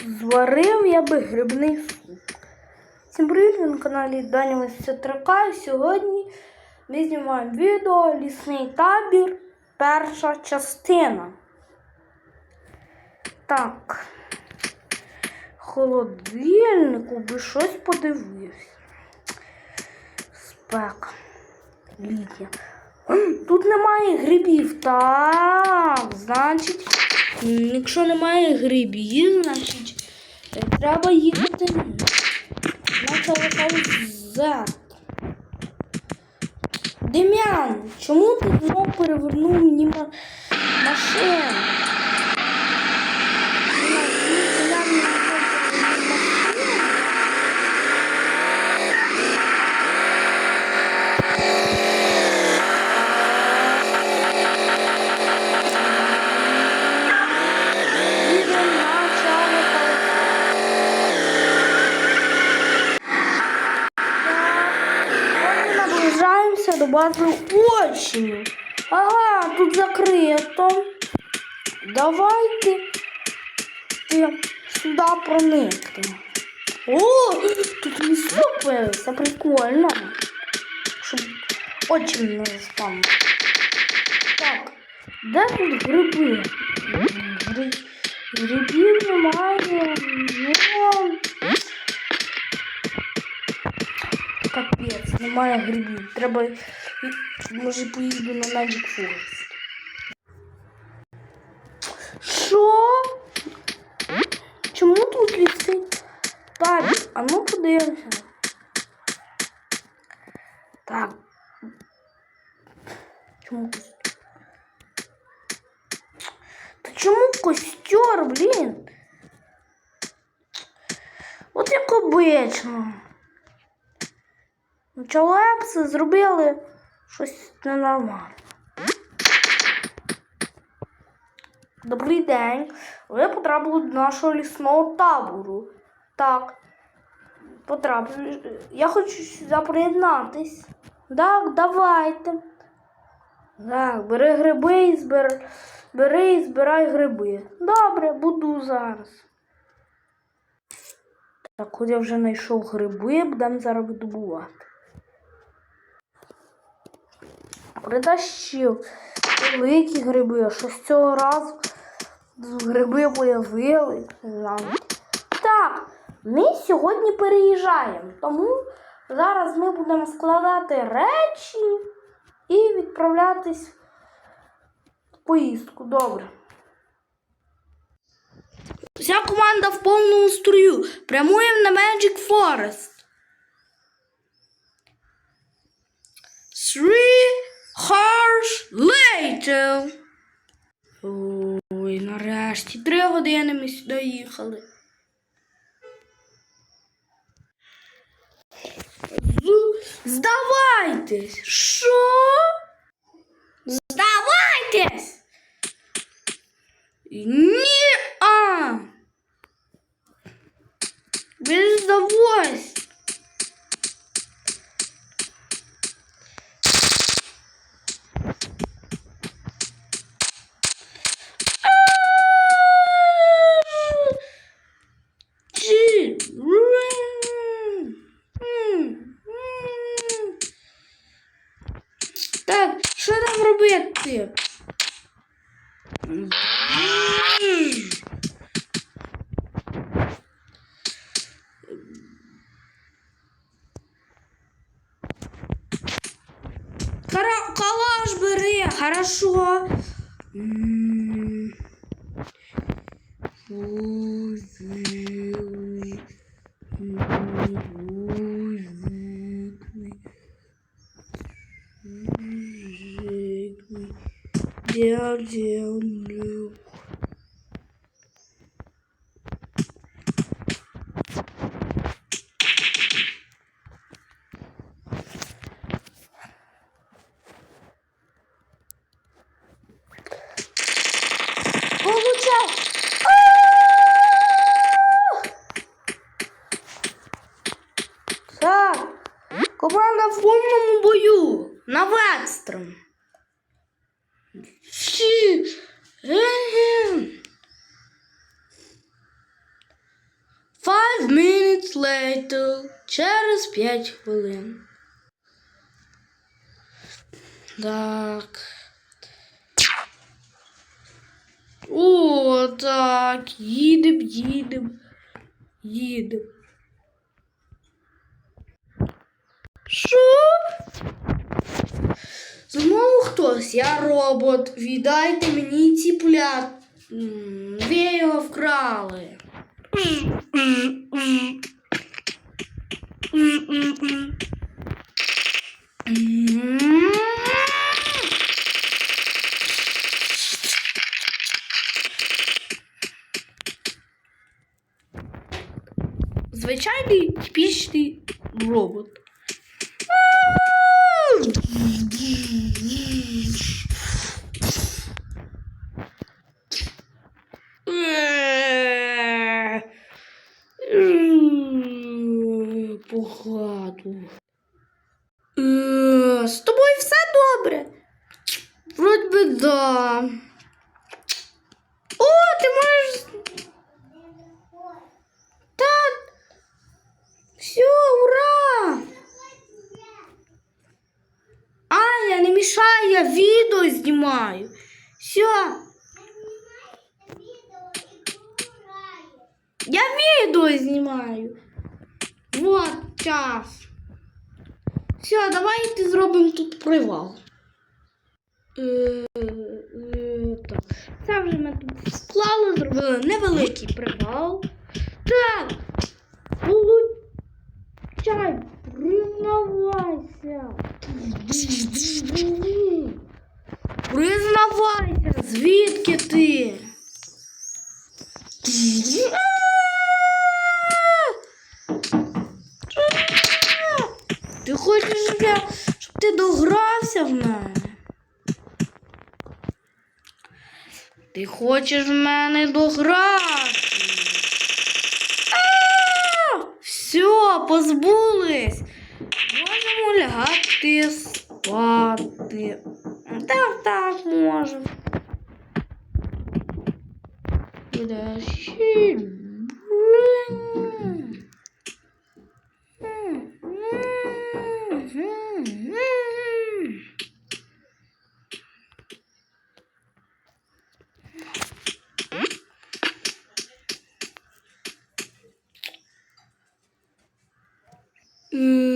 Зварив я би грибний суп. Всім привіт, ви на каналі Даня 83 І Сьогодні ми знімаємо відео Лісний табір. Перша частина. Так. Холодильнику би щось подивився. Спека. Літня. Тут немає грибів. Так, значить, якщо немає грибів, значить е, треба їхати на телефон Z. Дем'ян, чому ти знов перевернув мені ма- машину? Наближаємося до бази очі. Ага, тут закрито. Давайте я сюди проникнемо. О, тут лісок появився, прикольно. Щоб очі не спам. Так, де тут гриби? Гри... Грибів немає. Ну, Капець, немає грибів. Треба, може, поїду на Magic Forest. Що? Чому тут ліси? Табір, а ну подивимося. Так. Чому костюр? Та чому костюр, блін? От як обично. Чолепси зробили щось ненормальне. Добрий день. Ви потрапили до нашого лісного табору. Так. Потрапили. Я хочу сюди приєднатись. Так, давайте. Так, бери гриби і збир... бери і збирай гриби. Добре, буду зараз. Так, от я вже знайшов гриби, будемо зараз видобувати. Притащив великі гриби, що з цього разу гриби появили. Так, ми сьогодні переїжджаємо, тому зараз ми будемо складати речі і відправлятись в поїздку. Добре. Вся команда в повному строю. Прямуємо на Magic Forest. Three hours later. Ой, нарешті. Три години ми сюди їхали. Здавайтесь! Що? Здавайтесь! Ні! А! Ви ж здавайся! Чи- Так, що там робити? Кара- Калаш бери, хорошо. М. Ой, Дел, Dầu. Minutes later. Через 5 хвилин. Так. О, так. Їдем, їдем. Їдем. Що? Знову хтось, я робот. Віддайте мені ці плят. М, Ви його вкрали. Звичайний типічний робот. Е, З тобою все добре? Вроді би да. О, ти можеш. Я відео знімаю. Все. Я відео знімаю. Вот час. Все, давайте зробимо тут привал. Е, е. Це вже ми тут склали, зробили невеликий привал. Так. Получай, признавайся. Признавайся, звідки ти? Ти хочеш, щоб, я, щоб ти догрався в мене? Ти хочеш в мене дограти? Все, позбулись. Можемо лягати спати. Так, так, можемо. Подожди. Mm.